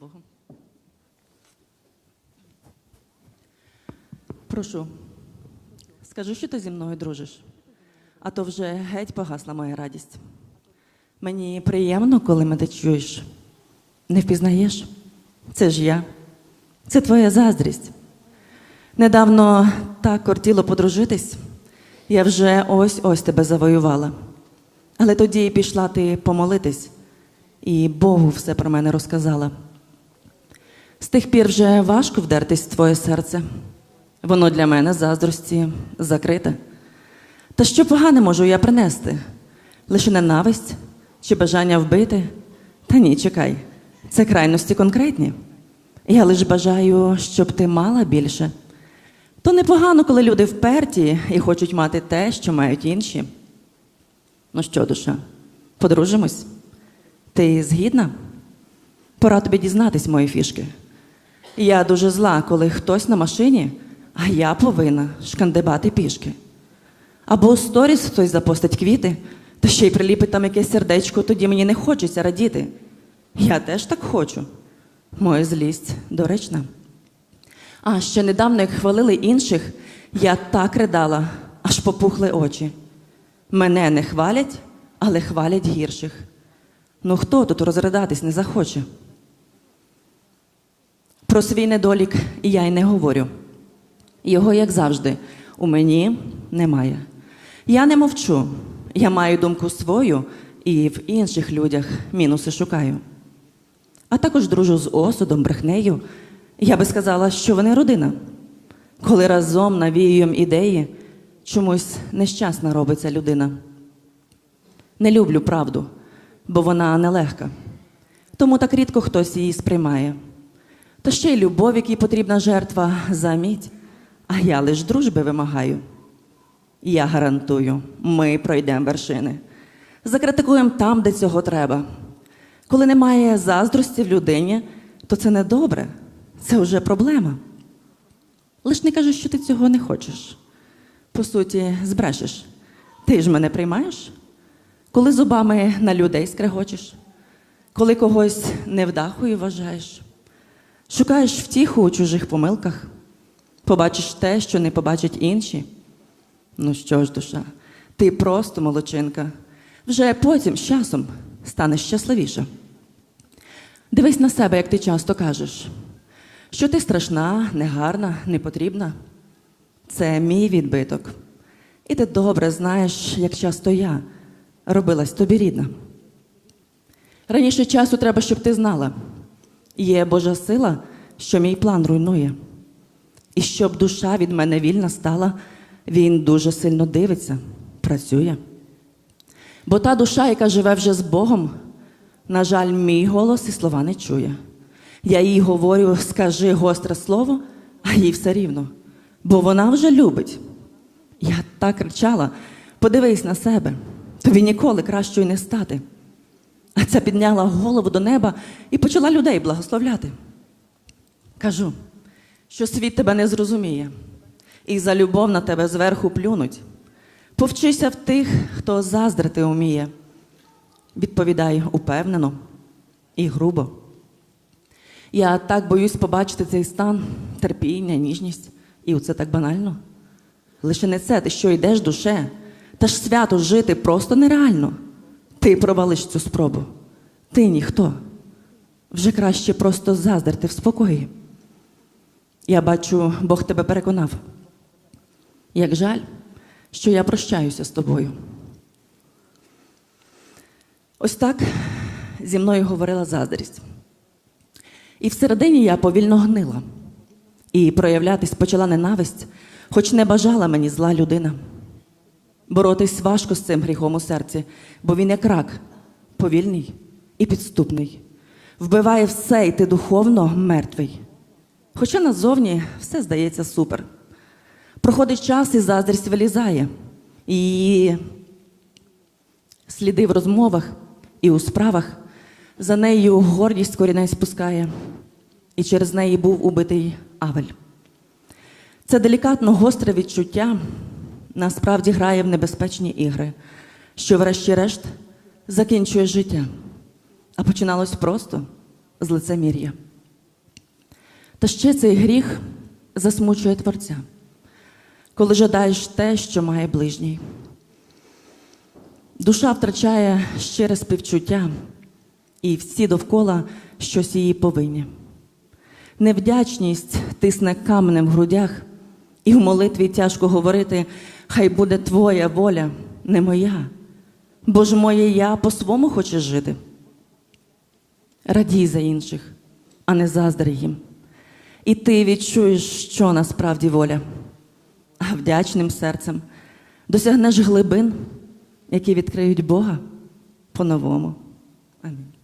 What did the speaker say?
Богу. Прошу, скажи, що ти зі мною дружиш, а то вже геть погасла моя радість. Мені приємно, коли мене чуєш. Не впізнаєш? Це ж я. Це твоя заздрість. Недавно так кортіло подружитись, я вже ось ось тебе завоювала. Але тоді пішла ти помолитись, і Богу все про мене розказала. З тих пір вже важко вдертись в твоє серце. Воно для мене заздрості закрите. Та що погане можу я принести? Лише ненависть чи бажання вбити? Та ні, чекай, це крайності конкретні. Я лише бажаю, щоб ти мала більше. То непогано, коли люди вперті і хочуть мати те, що мають інші. Ну що, душа, подружимось? Ти згідна? Пора тобі дізнатись мої фішки. Я дуже зла, коли хтось на машині, а я повинна шкандибати пішки. Або у сторіс хтось запостить квіти, та ще й приліпить там якесь сердечко, тоді мені не хочеться радіти. Я теж так хочу. Моя злість доречна. А ще недавно, як хвалили інших, я так ридала, аж попухли очі. Мене не хвалять, але хвалять гірших. Ну хто тут розридатись не захоче? Про свій недолік я й не говорю. Його, як завжди, у мені немає. Я не мовчу, я маю думку свою і в інших людях мінуси шукаю. А також дружу з осудом, брехнею. Я би сказала, що вони родина. Коли разом навіюємо ідеї, чомусь нещасна робиться людина. Не люблю правду, бо вона нелегка. Тому так рідко хтось її сприймає. Та ще й любов, якій потрібна жертва, заміть, а я лиш дружби вимагаю. Я гарантую, ми пройдемо вершини. Закритикуємо там, де цього треба. Коли немає заздрості в людині, то це не добре, це вже проблема. Лиш не кажеш, що ти цього не хочеш. По суті, збрешеш. Ти ж мене приймаєш? Коли зубами на людей скрегочеш, коли когось невдахою вважаєш, шукаєш втіху у чужих помилках, побачиш те, що не побачать інші. Ну що ж, душа, ти просто молодчинка. Вже потім з часом станеш щасливіша. Дивись на себе, як ти часто кажеш, що ти страшна, негарна, непотрібна. Це мій відбиток. І ти добре знаєш, як часто я робилась тобі рідна. Раніше часу треба, щоб ти знала. Є Божа сила, що мій план руйнує. І щоб душа від мене вільна стала, він дуже сильно дивиться, працює. Бо та душа, яка живе вже з Богом, на жаль, мій голос і слова не чує. Я їй говорю, скажи гостре слово, а їй все рівно, бо вона вже любить. Я так кричала: подивись на себе, тобі ніколи кращою не стати. А ця підняла голову до неба і почала людей благословляти. Кажу, що світ тебе не зрозуміє, і за любов на тебе зверху плюнуть. Повчися в тих, хто заздрити уміє. Відповідай упевнено і грубо. Я так боюсь побачити цей стан, терпіння, ніжність, і оце так банально. Лише не це, ти що йдеш душе, та ж свято жити просто нереально. Ти провалиш цю спробу. Ти ніхто. Вже краще просто заздрити в спокої. Я бачу, Бог тебе переконав. Як жаль, що я прощаюся з тобою. Ось так зі мною говорила заздрість. І всередині я повільно гнила. І проявлятись почала ненависть, хоч не бажала мені зла людина. Боротись важко з цим гріхом у серці, бо він як рак, повільний і підступний. Вбиває все, і ти духовно мертвий. Хоча назовні все здається супер. Проходить час і заздрість вилізає. І сліди в розмовах і у справах за нею гордість корінець спускає, і через неї був убитий Авель. Це делікатно гостре відчуття насправді грає в небезпечні ігри, що, врешті-решт, закінчує життя, а починалось просто з лицемір'я. Та ще цей гріх засмучує Творця, коли жадаєш те, що має ближній. Душа втрачає щире співчуття, і всі довкола щось її повинні. Невдячність тисне каменем в грудях, і в молитві тяжко говорити, хай буде твоя воля, не моя, бо ж моє я по-свому хоче жити. Радій за інших, а не заздрий їм. І ти відчуєш, що насправді воля, а вдячним серцем досягнеш глибин, які відкриють Бога по-новому. Амінь.